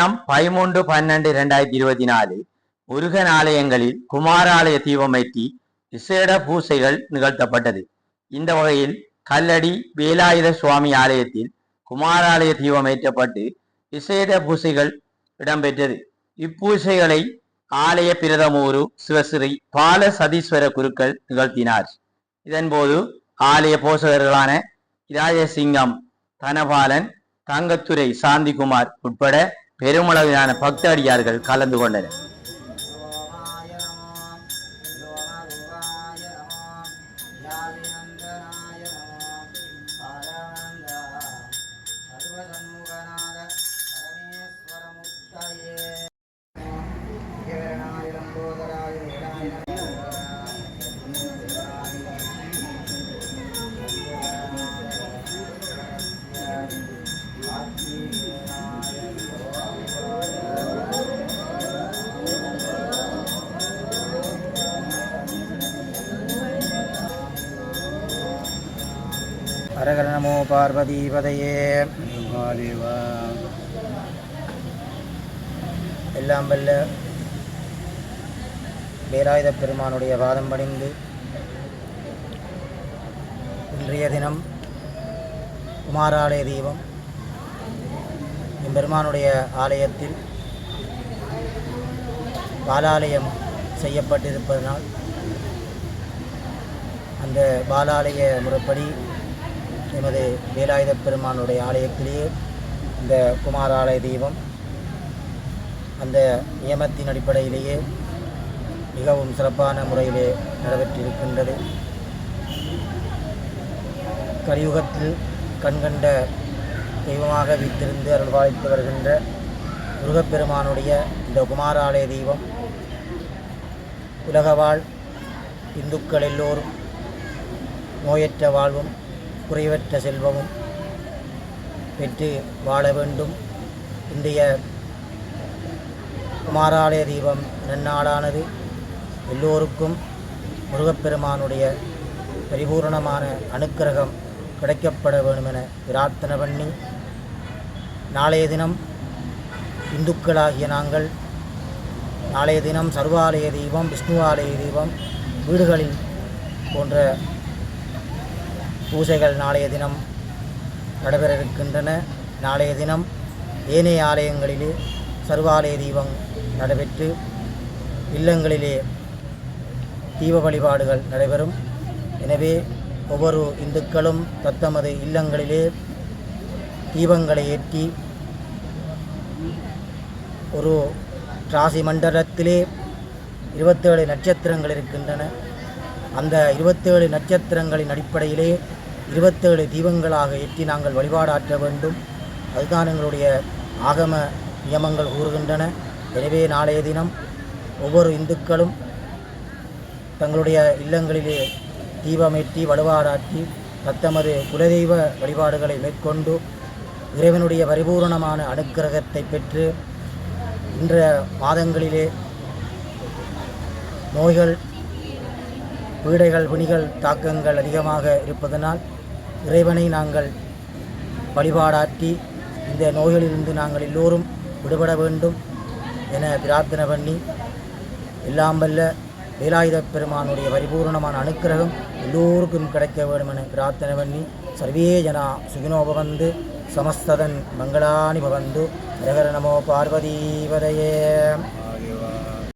தினம் பதிமூன்று பன்னெண்டு இரண்டாயிரத்தி இருபத்தி நாலு முருகன் ஆலயங்களில் குமாராலய தீபமேற்றி விசேட பூசைகள் நிகழ்த்தப்பட்டது. இந்த வகையில் கல்லடி வேலாயுத சுவாமி ஆலயத்தில் குமாராலய தீபம் ஏற்றப்பட்டு விசேட பூசைகள் இடம்பெற்றது. இப்பூசைகளை ஆலய பிரதமூரு சிவஸ்ரீ பால சதீஸ்வர குருக்கள் நிகழ்த்தினார். இதன்போது ஆலய போஷகர்களான ராஜசிங்கம் தனபாலன் தங்கத்துறை சாந்திகுமார் உட்பட பெருமளவிலான பக்தடியார்கள் கலந்து கொண்டனர். ஹரஹர நமோ பார்வதிபதையே எல்லாம் வல்ல வேலாயுத பெருமானுடைய பாதம் பணிந்து இன்றைய தினம் குமாராலய தீபம் எம்பெருமானுடைய ஆலயத்தில் பாலாலயம் செய்யப்பட்டிருப்பதனால் அந்த பாலாலய முறைப்படி எமது வேலாயுத பெருமானுடைய ஆலயத்திலேயே இந்த குமாராலய தெய்வம் அந்த நியமத்தின் அடிப்படையிலேயே மிகவும் சிறப்பான முறையிலே நடைபெற்றிருக்கின்றது. கலியுகத்தில் கண்கண்ட தெய்வமாக வைத்திருந்து அருள்வாய்த்து வருகின்ற முருகப்பெருமானுடைய இந்த குமாராலய தெய்வம் உலகவாழ் இந்துக்கள் எல்லோரும் நோயற்ற வாழ்வும் குறைவற்ற செல்வமும் பெற்று வாழ வேண்டும். இன்றைய குமாராலய தீபம் நன்னாளானது. எல்லோருக்கும் முருகப்பெருமானுடைய பரிபூரணமான அனுக்கிரகம் கிடைக்கப்பட வேண்டுமென பிரார்த்தனை பண்ணி நாளைய தினம் இந்துக்களாகிய நாங்கள் நாளைய தினம் சர்வாலய தீபம் விஷ்ணுவாலய தீபம் வீடுகளில் போன்ற பூஜைகள் நாளைய தினம் நடைபெற இருக்கின்றன நாளைய தினம் ஏனைய ஆலயங்களிலே சர்வாலய தீபம் நடைபெற்று இல்லங்களிலே தீப வழிபாடுகள் நடைபெறும். எனவே ஒவ்வொரு இந்துக்களும் தத்தமது இல்லங்களிலே தீபங்களை ஏற்றி ஒரு ராசி மண்டலத்திலே இருபத்தேழு நட்சத்திரங்கள் இருக்கின்றன. அந்த இருபத்தேழு நட்சத்திரங்களின் அடிப்படையிலே இருபத்தேழு தீபங்களாக ஏற்றி நாங்கள் வழிபாடாற்ற வேண்டும். அதுதான் எங்களுடைய ஆகம நியமங்கள் கூறுகின்றன. எனவே நாளைய தினம் ஒவ்வொரு இந்துக்களும் தங்களுடைய இல்லங்களிலே தீபமேற்றி வழிபாடாற்றி தத்தமது குலதெய்வ வழிபாடுகளை மேற்கொண்டு இறைவனுடைய பரிபூரணமான அனுக்கிரகத்தை பெற்று இன்றைய மாதங்களிலே நோய்கள் பீடைகள் பிணிகள் தாக்கங்கள் அதிகமாக இருப்பதனால் இறைவனை நாங்கள் வழிபாடாற்றி இந்த நோய்களிலிருந்து நாங்கள் எல்லோரும் விடுபட வேண்டும் என பிரார்த்தனை பண்ணி எல்லாம் வல்ல வேலாயுத பெருமானுடைய பரிபூர்ணமான அனுக்கிரகம் எல்லோருக்கும் கிடைக்க வேண்டும் என பிரார்த்தனை பண்ணி சர்வே ஜனா சுகினோபவந்து சமஸ்ததன் மங்களானி பவந்து ஹரஹர நமோ பார்வதீபதையே